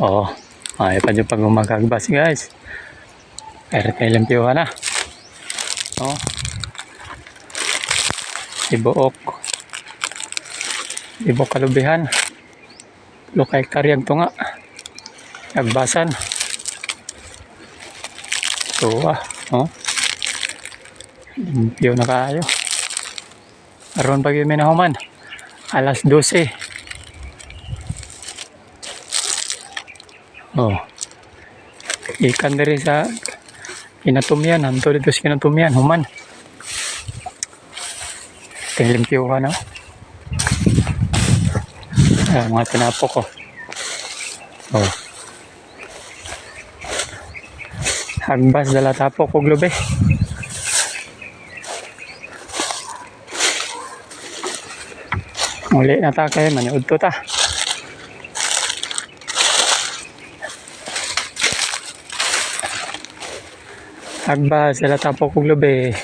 Oo. Ay pa dyan pag umagagbas guys. Pero tayo limpiwa na. Oo. Ibuok. Ibuok kalubihan. Lukay karyag to nga. Agbasan. Tuwa. Oh. Limpyo na kayo. Aron pag yung minahuman. Alas 12. Oh. Ikan diri sa kinatumyan. Hanto dito sa kinatumyan. Human. Tingin limpyo ka na. Ah, mga tinapo ko. Oh. Hagbas dala tapo ko globe. Muli na ta kay maniud to ta. Hagbas dala tapo ko globe.